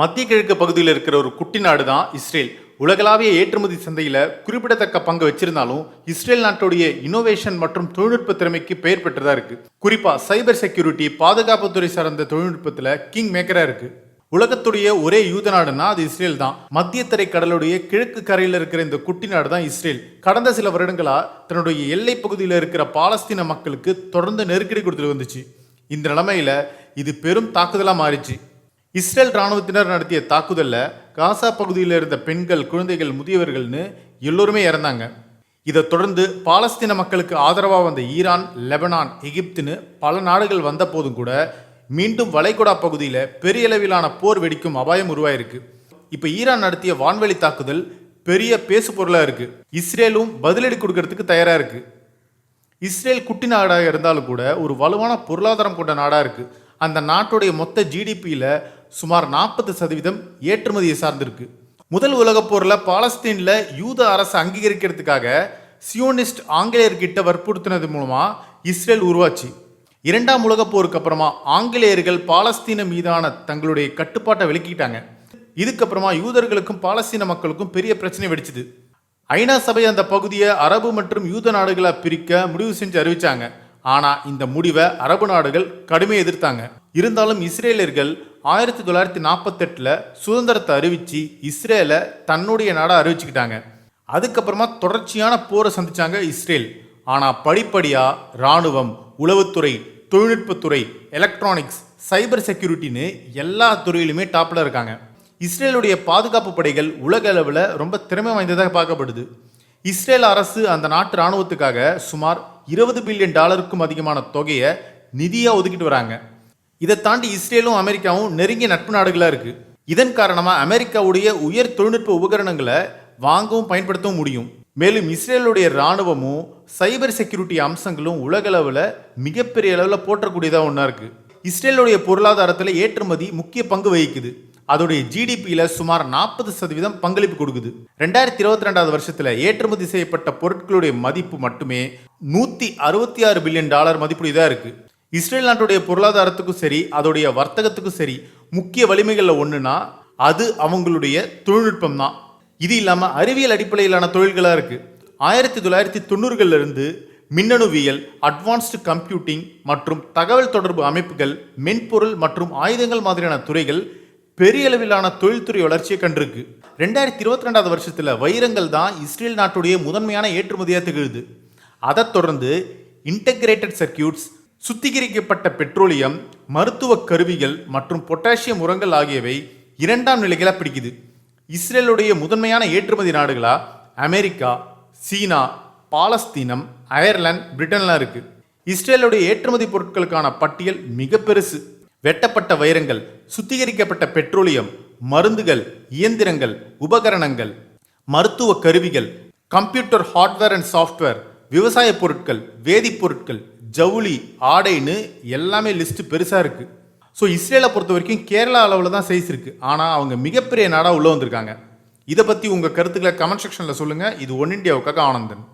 மத்திய கிழக்கு பகுதியில் இருக்கிற ஒரு குட்டி நாடு தான் இஸ்ரேல். உலகளாவிய ஏற்றுமதி சந்தையில் குறிப்பிடத்தக்க பங்கு வச்சிருந்தாலும் இஸ்ரேல் நாட்டுடைய இனோவேஷன் மற்றும் தொழில்நுட்ப திறமைக்கு பெயர் பெற்றதா இருக்கு. குறிப்பா சைபர் செக்யூரிட்டி பாதுகாப்புத்துறை சார்ந்த தொழில்நுட்பத்தில் கிங் மேக்கரா இருக்கு. உலகத்துடைய ஒரே யூத நாடுனா அது இஸ்ரேல் தான். மத்திய தரை கடலுடைய கிழக்கு கரையில் இருக்கிற இந்த குட்டி நாடு தான் இஸ்ரேல். கடந்த சில வருடங்களா தன்னுடைய எல்லை பகுதியில் இருக்கிற பாலஸ்தீன மக்களுக்கு தொடர்ந்து நெருக்கடி கொடுத்துட்டு வந்துச்சு. இந்த நிலைமையில இது பெரும் தாக்குதலாக மாறிச்சு. இஸ்ரேல் ராணுவத்தினர் நடத்திய தாக்குதலில் காசா பகுதியில் இருந்த பெண்கள் குழந்தைகள் முதியவர்கள்னு எல்லோருமே இறந்தாங்க. இதை தொடர்ந்து பாலஸ்தீன மக்களுக்கு ஆதரவாக வந்த ஈரான் லெபனான் எகிப்துன்னு பல நாடுகள் வந்த போதும் கூட மீண்டும் வளைகுடா பகுதியில் பெரிய அளவிலான போர் வெடிக்கும் அபாயம் உருவாயிருக்கு. இப்போ ஈரான் நடத்திய வான்வெளி தாக்குதல் பெரிய பேசு பொருளாக இருக்குது இஸ்ரேலும் பதிலடி கொடுக்கறதுக்கு தயாராக இருக்குது இஸ்ரேல் குட்டி நாடாக இருந்தாலும் கூட ஒரு வலுவான பொருளாதாரம் கொண்ட நாடாக இருக்குது அந்த நாட்டுடைய மொத்த ஜிடிபியில் சுமார் நாற்பது சதவீதம் ஏற்றுமதியை சார்ந்திருக்கு. முதல் உலகப் போரில் பாலஸ்தீனில் யூத அரசு அங்கீகரிக்கிறதுக்காக சியோனிஸ்ட் ஆங்கிலேயர்கிட்ட வற்புறுத்தினது மூலமாக இஸ்ரேல் உருவாச்சு. இரண்டாம் உலகப் போருக்கு அப்புறமா ஆங்கிலேயர்கள் பாலஸ்தீன மீதான தங்களுடைய கட்டுப்பாட்டை விலக்கிட்டாங்க. இதுக்கப்புறமா யூதர்களுக்கும் பாலஸ்தீன மக்களுக்கும் பெரிய பிரச்சனை வெடிச்சுது. ஐநா சபை அந்த பகுதியை அரபு மற்றும் யூத நாடுகளாக பிரிக்க முடிவு செஞ்சு அறிவிச்சாங்க. ஆனால் இந்த முடிவை அரபு நாடுகள் கடுமையை எதிர்த்தாங்க. இருந்தாலும் இஸ்ரேலர்கள் ஆயிரத்தி தொள்ளாயிரத்தி நாற்பத்தெட்டில் சுதந்திரத்தை அறிவித்து இஸ்ரேலை தன்னுடைய நாடாக அறிவிச்சுக்கிட்டாங்க. அதுக்கப்புறமா தொடர்ச்சியான போரை சந்திச்சாங்க இஸ்ரேல். ஆனால் படிப்படியாக ராணுவம் உளவுத்துறை தொழில்நுட்பத்துறை எலக்ட்ரானிக்ஸ் சைபர் செக்யூரிட்டின்னு எல்லா துறையிலுமே டாப்பில் இருக்காங்க. இஸ்ரேலுடைய பாதுகாப்பு படைகள் உலக அளவில் ரொம்ப திறமை வாய்ந்ததாக பார்க்கப்படுது. இஸ்ரேல் அரசு அந்த நாட்டு இராணுவத்துக்காக சுமார் இருபது பில்லியன் டாலருக்கும் அதிகமான தொகையை நிதியாக ஒதுக்கிட்டு வராங்க. இதை தாண்டி இஸ்ரேலும் அமெரிக்காவும் நெருங்கிய நட்பு நாடுகளாக இருக்கு. இதன் காரணமாக அமெரிக்காவுடைய உயர் தொழில்நுட்ப உபகரணங்களை வாங்கவும் பயன்படுத்தவும் முடியும். மேலும் இஸ்ரேலுடைய இராணுவமும் சைபர் செக்யூரிட்டி அம்சங்களும் உலகளவில் மிகப்பெரிய அளவில் போற்றக்கூடியதாக ஒன்றா இருக்கு. இஸ்ரேலுடைய பொருளாதாரத்தில் ஏற்றுமதி முக்கிய பங்கு வகிக்குது. அதோடைய ஜிடிபியில் சுமார் நாற்பது சதவீதம் பங்களிப்பு கொடுக்குது. ரெண்டாயிரத்தி இருபத்தி ரெண்டாவது வருஷத்தில் ஏற்றுமதி செய்யப்பட்ட பொருட்களுடைய மதிப்பு மட்டுமே நூற்றி அறுபத்தி ஆறு பில்லியன் டாலர் மதிப்புடையதாக இருக்குது இஸ்ரேல் நாட்டுடைய பொருளாதாரத்துக்கும் சரி அதோடைய வர்த்தகத்துக்கும் சரி முக்கிய வலிமைகளில் ஒன்றுனா அது அவங்களுடைய தொழில்நுட்பம் தான். இது இல்லாமல் அறிவியல் அடிப்படையிலான தொழில்களாக இருக்குது ஆயிரத்தி தொள்ளாயிரத்தி தொண்ணூறுகளிலிருந்து மின்னணுவியல் அட்வான்ஸ்டு கம்ப்யூட்டிங் மற்றும் தகவல் தொடர்பு அமைப்புகள் மென்பொருள் மற்றும் ஆயுதங்கள் மாதிரியான துறைகள் பெரிய அளவிலான தொழில்துறை வளர்ச்சியை கண்டிருக்கு. ரெண்டாயிரத்தி இருபத்தி ரெண்டாவது வருஷத்தில் வைரங்கள் தான் இஸ்ரேல் நாட்டுடைய முதன்மையான ஏற்றுமதியாக திகழுது. அதைத் தொடர்ந்து இன்டகிரேட்டட் சர்க்கியூட்ஸ் சுத்திகரிக்கப்பட்ட பெட்ரோலியம் மருத்துவ கருவிகள் மற்றும் பொட்டாசியம் உரங்கள் ஆகியவை இரண்டாம் நிலைகளை பிடிக்குது. இஸ்ரேலுடைய முதன்மையான ஏற்றுமதி நாடுகளா அமெரிக்கா சீனா பாலஸ்தீனம் அயர்லாந்து பிரிட்டன்லாம் இருக்குது இஸ்ரேலுடைய ஏற்றுமதி பொருட்களுக்கான பட்டியல் மிக பெருசு. வெட்டப்பட்ட வைரங்கள் சுத்திகரிக்கப்பட்ட பெட்ரோலியம் மருந்துகள் இயந்திரங்கள் உபகரணங்கள் மருத்துவ கருவிகள் கம்ப்யூட்டர் ஹார்ட்வேர் அண்ட் சாஃப்ட்வேர் விவசாய பொருட்கள் வேதிப்பொருட்கள் ஜவுளி ஆடைன்னு எல்லாமே லிஸ்ட்டு பெருசாக இருக்குது ஸோ இஸ்ரேலை பொறுத்த வரைக்கும் கேரளா அளவில் தான் சைஸ் இருக்குது ஆனால் அவங்க மிகப்பெரிய நாடாக உள்ளே வந்திருக்காங்க. இதை பற்றி உங்கள் கருத்துக்களை கமெண்ட் செக்ஷனில் சொல்லுங்கள் இது ஒன் இண்டியாவுக்காக ஆனந்தன்.